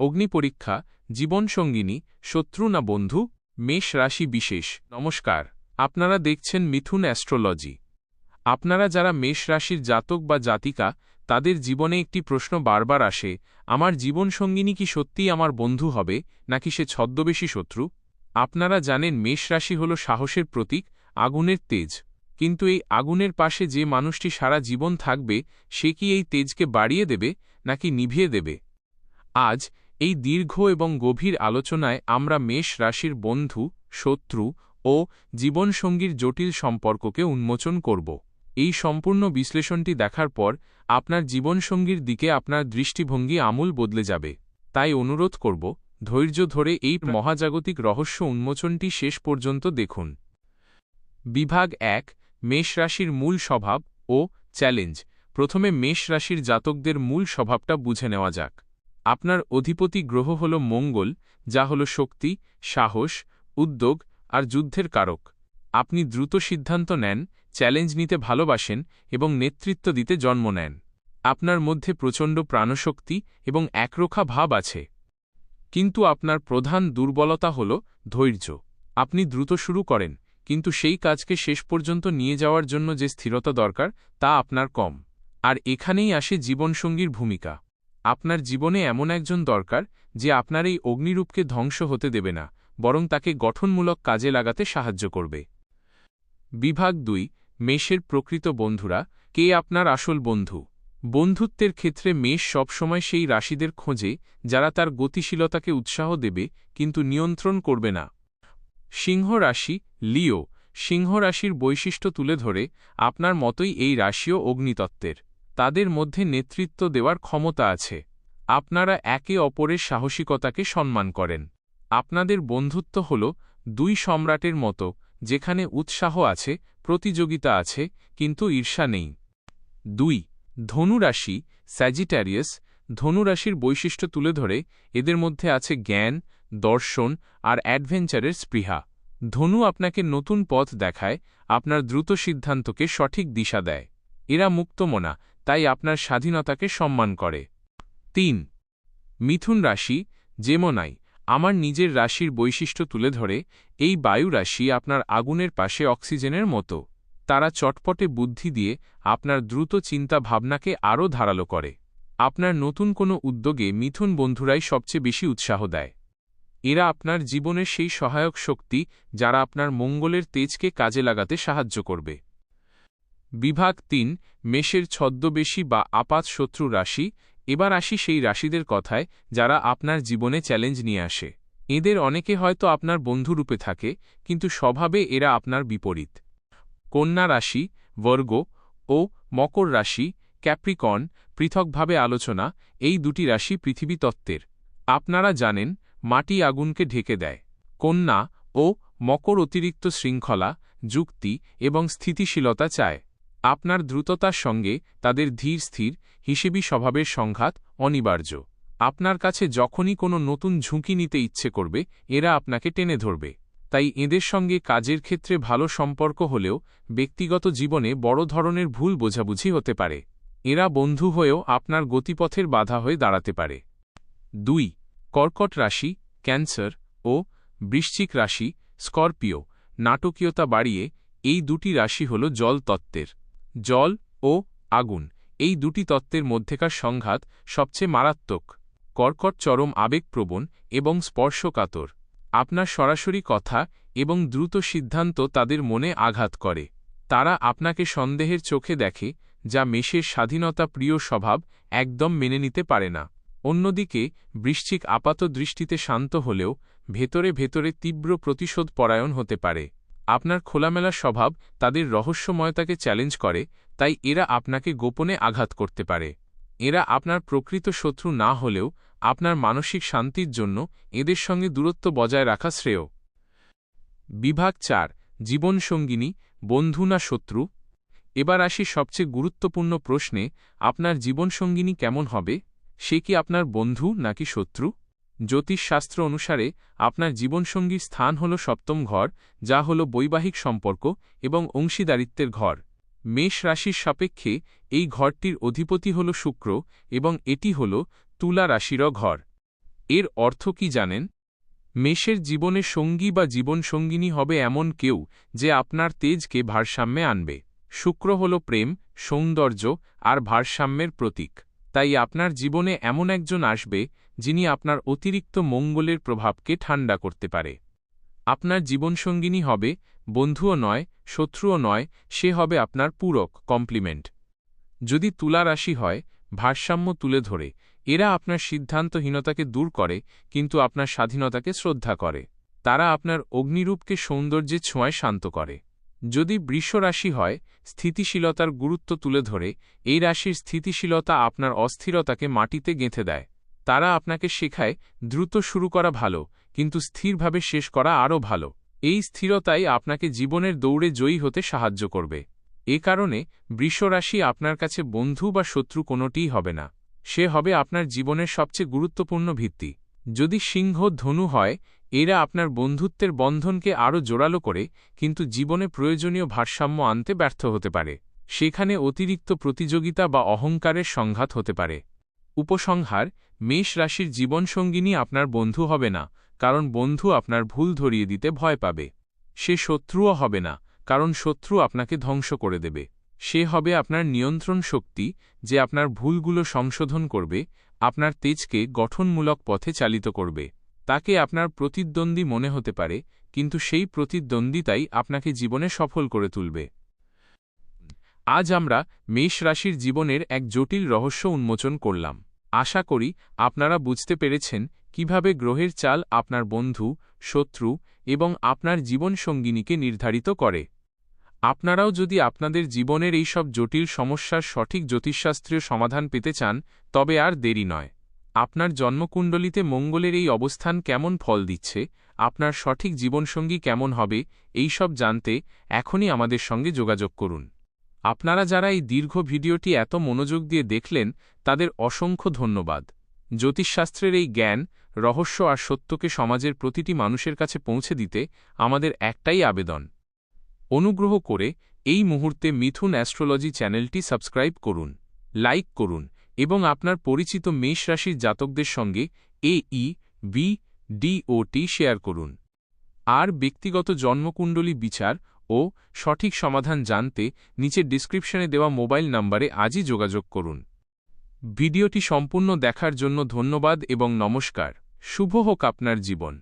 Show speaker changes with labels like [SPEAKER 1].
[SPEAKER 1] অগ্নিপরীক্ষা, জীবনসঙ্গিনী, শত্রু না বন্ধু, মেষ রাশি বিশেষ। নমস্কার। আপনারা দেখছেন মিথুন অ্যাস্ট্রোলজি। আপনারা যারা মেষ রাশির জাতক বা জাতিকা, তাদের জীবনে একটি প্রশ্ন বারবার আসে, আমার জীবনসঙ্গিনী কি সত্যিই আমার বন্ধু হবে, নাকি সে ছদ্মবেশী শত্রু? আপনারা জানেন মেষ রাশি হল সাহসের প্রতীক, আগুনের তেজ। কিন্তু এই আগুনের পাশে যে মানুষটি সারা জীবন থাকবে, সে কি এই তেজকে বাড়িয়ে দেবে, নাকি নিভিয়ে দেবে? আজ এই দীর্ঘ এবং গভীর আলোচনায় আমরা মেষ রাশির বন্ধু, শত্রু ও জীবনসঙ্গীর জটিল সম্পর্ককে উন্মোচন করব। এই সম্পূর্ণ বিশ্লেষণটি দেখার পর আপনার জীবনসঙ্গীর দিকে আপনার দৃষ্টিভঙ্গি আমূল বদলে যাবে। তাই অনুরোধ করব, ধৈর্য ধরে এই মহাজাগতিক রহস্য উন্মোচনটি শেষ পর্যন্ত দেখুন। বিভাগ এক, মেষ রাশির মূল স্বভাব ও চ্যালেঞ্জ। প্রথমে মেষ রাশির জাতকদের মূল স্বভাবটা বুঝে নেওয়া যাক। আপনার অধিপতি গ্রহ হল মঙ্গল, যা হল শক্তি, সাহস, উদ্যোগ আর যুদ্ধের কারক। আপনি দ্রুত সিদ্ধান্ত নেন, চ্যালেঞ্জ নিতে ভালোবাসেন এবং নেতৃত্ব দিতে জন্ম নেন। আপনার মধ্যে প্রচণ্ড প্রাণশক্তি এবং একরোখা ভাব আছে। কিন্তু আপনার প্রধান দুর্বলতা হল ধৈর্য। আপনি দ্রুত শুরু করেন, কিন্তু সেই কাজকে শেষ পর্যন্ত নিয়ে যাওয়ার জন্য যে স্থিরতা দরকার, তা আপনার কম। আর এখানেই আসে জীবনসঙ্গীর ভূমিকা। আপনার জীবনে এমন একজন দরকার যে আপনার এই অগ্নিরূপকে ধ্বংস হতে দেবে না, বরং তাকে গঠনমূলক কাজে লাগাতে সাহায্য করবে। বিভাগ দুই, মেষের প্রকৃত বন্ধুরা, কে আপনার আসল বন্ধু? বন্ধুত্বের ক্ষেত্রে মেষ সবসময় সেই রাশিদের খোঁজে, যারা তার গতিশীলতাকে উৎসাহ দেবে, কিন্তু নিয়ন্ত্রণ করবে না। সিংহ রাশি, লিও, সিংহ রাশির বৈশিষ্ট্য তুলে ধরে, আপনার মতোই এই রাশিও অগ্নিতত্ত্বের। তাদের মধ্যে নেতৃত্ব দেওয়ার ক্ষমতা আছে। আপনারা একে অপরের সাহসিকতাকে সম্মান করেন। আপনাদের বন্ধুত্ব হল দুই সম্রাটের মতো, যেখানে উৎসাহ আছে, প্রতিযোগিতা আছে, কিন্তু ঈর্ষা নেই। দুই, ধনুরাশি, স্যাজিটারিয়াস, ধনুরাশির বৈশিষ্ট্য তুলে ধরে, এদের মধ্যে আছে জ্ঞান, দর্শন আর অ্যাডভেঞ্চারের স্পৃহা। ধনু আপনাকে নতুন পথ দেখায়, আপনার দ্রুত সিদ্ধান্তকে সঠিক দিশা দেয়। এরা মুক্তমনা তাই আপনার স্বাধীনতাকে সম্মান করে। তিন, মিথুন রাশি, যেমনাই আমার নিজের রাশির বৈশিষ্ট্য তুলে ধরে, এই বায়ু রাশি আপনার আগুনের পাশে অক্সিজেনের মতো। তারা চটপটে বুদ্ধি দিয়ে আপনার দ্রুত চিন্তা ভাবনাকে আরও ধারালো করে। আপনার নতুন কোনো উদ্যোগে মিথুন বন্ধুরাই সবচেয়ে বেশি উৎসাহ দেয়। এরা আপনার জীবনের সেই সহায়ক শক্তি যারা আপনার মঙ্গলের তেজকে কাজে লাগাতে সাহায্য করবে। বিভাগ তিন, মেষের ছদ্মবেশী বা আপাত শত্রু রাশি। এবার আসি সেই রাশিদের কথায়, যারা আপনার জীবনে চ্যালেঞ্জ নিয়ে আসে। এদের অনেকে হয়তো আপনার বন্ধুরূপে থাকে, কিন্তু স্বভাবে এরা আপনার বিপরীত। কন্যা রাশি, বর্গ ও মকর রাশি ক্যাপ্রিকন পৃথকভাবে আলোচনা, এই দুটি রাশি পৃথিবী তত্ত্বের। আপনারা জানেন, মাটি আগুনকে ঢেকে দেয়। কন্যা ও মকর অতিরিক্ত শৃঙ্খলা, যুক্তি এবং স্থিতিশীলতা চায়। আপনার দ্রুততার সঙ্গে তাদের ধীর স্থির, হিসেবি স্বভাবের সংঘাত অনিবার্য। আপনার কাছে যখনই কোনো নতুন ঝুঁকি নিতে ইচ্ছে করবে, এরা আপনাকে টেনে ধরবে। তাই এদের সঙ্গে কাজের ক্ষেত্রে ভালো সম্পর্ক হলেও ব্যক্তিগত জীবনে বড় ধরনের ভুল বোঝাবুঝি হতে পারে। এরা বন্ধু হয়েও আপনার গতিপথের বাধা হয়ে দাঁড়াতে পারে। দুই, কর্কট রাশি, ক্যান্সার ও বৃশ্চিক রাশি, স্করপিও। নাটকীয়তা বাড়িয়ে এই দুটি রাশি হল জল তত্ত্বের জল ও আগুন, এই দুটি তত্ত্বের মধ্যেকার সংঘাত সবচেয়ে মারাত্মক। কর্কট চরম আবেগপ্রবণ এবং স্পর্শকাতর। আপনার সরাসরি কথা এবং দ্রুত সিদ্ধান্ত তাদের মনে আঘাত করে। তারা আপনাকে সন্দেহের চোখে দেখে, যা মেষের স্বাধীনতা প্রিয় স্বভাব একদম মেনে নিতে পারে না। অন্যদিকে, বৃশ্চিক আপাত দৃষ্টিতে শান্ত হলেও ভেতরে ভেতরে তীব্র প্রতিশোধ পরায়ণ হতে পারে। আপনার খোলামেলা স্বভাব তাদের রহস্যময়তাকে চ্যালেঞ্জ করে, তাই এরা আপনাকে গোপনে আঘাত করতে পারে। এরা আপনার প্রকৃত শত্রু না হলেও আপনার মানসিক শান্তির জন্য এদের সঙ্গে দূরত্ব বজায় রাখা শ্রেয়। বিভাগ চার জীবনসঙ্গিনী বন্ধু না শত্রু? এবার আসি সবচেয়ে গুরুত্বপূর্ণ প্রশ্নে, আপনার জীবনসঙ্গিনী কেমন হবে? সে কি আপনার বন্ধু নাকি শত্রু? জ্যোতিষশাস্ত্র অনুসারে, আপনার জীবনসঙ্গীর স্থান হল সপ্তম ঘর, যা হল বৈবাহিক সম্পর্ক এবং অংশীদারিত্বের ঘর। মেষ রাশির সাপেক্ষে, এই ঘরটির অধিপতি হল শুক্র এবং এটি হল তুলা রাশিরও ঘর। এর অর্থ কি জানেন? মেষের জীবনে সঙ্গী বা জীবনসঙ্গিনী হবে এমন কেউ যে আপনার তেজকে ভারসাম্যে আনবে। শুক্র হল প্রেম, সৌন্দর্য আর ভারসাম্যের প্রতীক। তাই আপনার জীবনে এমন একজন আসবে যিনি আপনার অতিরিক্ত মঙ্গলের প্রভাবকে ঠান্ডা করতে পারে। আপনার জীবনসঙ্গিনী হবে, বন্ধুও নয়, শত্রুও নয়, সে হবে আপনার পূরক, কমপ্লিমেন্ট। যদি তুলা রাশি হয়, ভারসাম্য তুলে ধরে। এরা আপনার সিদ্ধান্তহীনতাকে দূর করে, কিন্তু আপনার স্বাধীনতাকে শ্রদ্ধা করে। তারা আপনার অগ্নিরূপকে সৌন্দর্যের ছোঁয়ায় শান্ত করে। যদি বৃষ রাশি হয়, স্থিতিশীলতার গুরুত্ব তুলে ধরে, এই রাশির স্থিতিশীলতা আপনার অস্থিরতাকে মাটিতে গেঁথে দেয়। তারা আপনাকে শেখায়, দ্রুত শুরু করা ভালো, কিন্তু স্থিরভাবে শেষ করা আরও ভালো। এই স্থিরতাই আপনাকে জীবনের দৌড়ে জয়ী হতে সাহায্য করবে। এ কারণে বৃষরাশি আপনার কাছে বন্ধু বা শত্রু কোনোটিই হবে না। সে হবে আপনার জীবনের সবচেয়ে গুরুত্বপূর্ণ ভিত্তি। যদি সিংহ ধনু হয়, এরা আপনার বন্ধুত্বের বন্ধনকে আরও জোরালো করে, কিন্তু জীবনে প্রয়োজনীয় ভারসাম্য আনতে ব্যর্থ হতে পারে। সেখানে অতিরিক্ত প্রতিযোগিতা বা অহংকারের সংঘাত হতে পারে। উপসংহার, মেষ রাশির জীবনসঙ্গিনী আপনার বন্ধু হবে না, কারণ বন্ধু আপনার ভুল ধরিয়ে দিতে ভয় পাবে। সে শত্রুও হবে না, কারণ শত্রু আপনাকে ধ্বংস করে দেবে। সে হবে আপনার নিয়ন্ত্রণ শক্তি, যে আপনার ভুলগুলো সংশোধন করবে, আপনার তেজকে গঠনমূলক পথে চালিত করবে। তাকে আপনার প্রতিদ্বন্দ্বী মনে হতে পারে, কিন্তু সেই প্রতিদ্বন্দ্বিতাই আপনাকে জীবনে সফল করে তুলবে। আজ আমরা মেষ রাশির জীবনের এক জটিল রহস্য উন্মোচন করলাম। আশা করি আপনারা বুঝতে পেরেছেন কীভাবে গ্রহের চাল আপনার বন্ধু, শত্রু এবং আপনার জীবনসঙ্গিনীকে নির্ধারিত করে। আপনারাও যদি আপনাদের জীবনের এই সব জটিল সমস্যার সঠিক জ্যোতিষশাস্ত্রীয় সমাধান পেতে চান, তবে আর দেরি নয়। আপনার জন্মকুণ্ডলিতে মঙ্গলের এই অবস্থান কেমন ফল দিচ্ছে, আপনার সঠিক জীবনসঙ্গী কেমন হবে, এই সব জানতে এখনই আমাদের সঙ্গে যোগাযোগ করুন। আপনারা যারা এই দীর্ঘ ভিডিওটি এত মনোযোগ দিয়ে দেখলেন, তাদের অসংখ্য ধন্যবাদ। জ্যোতিষশাস্ত্রের এই জ্ঞান, রহস্য আর সত্যকে সমাজের প্রতিটি মানুষের কাছে পৌঁছে দিতে আমাদের একটাই আবেদন। অনুগ্রহ করে এই মুহূর্তে মিথুন অ্যাস্ট্রোলজি চ্যানেলটি সাবস্ক্রাইব করুন, লাইক করুন এবং আপনার পরিচিত মেষ রাশির জাতকদের সঙ্গে এ ই বি ডি ও টি শেয়ার করুন। আর ব্যক্তিগত জন্মকুণ্ডলী বিচার ও সঠিক সমাধান জানতে নিচের ডিসক্রিপশনে দেওয়া মোবাইল নম্বরে আজই যোগাযোগ করুন। ভিডিওটি সম্পূর্ণ দেখার জন্য ধন্যবাদ এবং নমস্কার। শুভ হোক আপনার জীবন।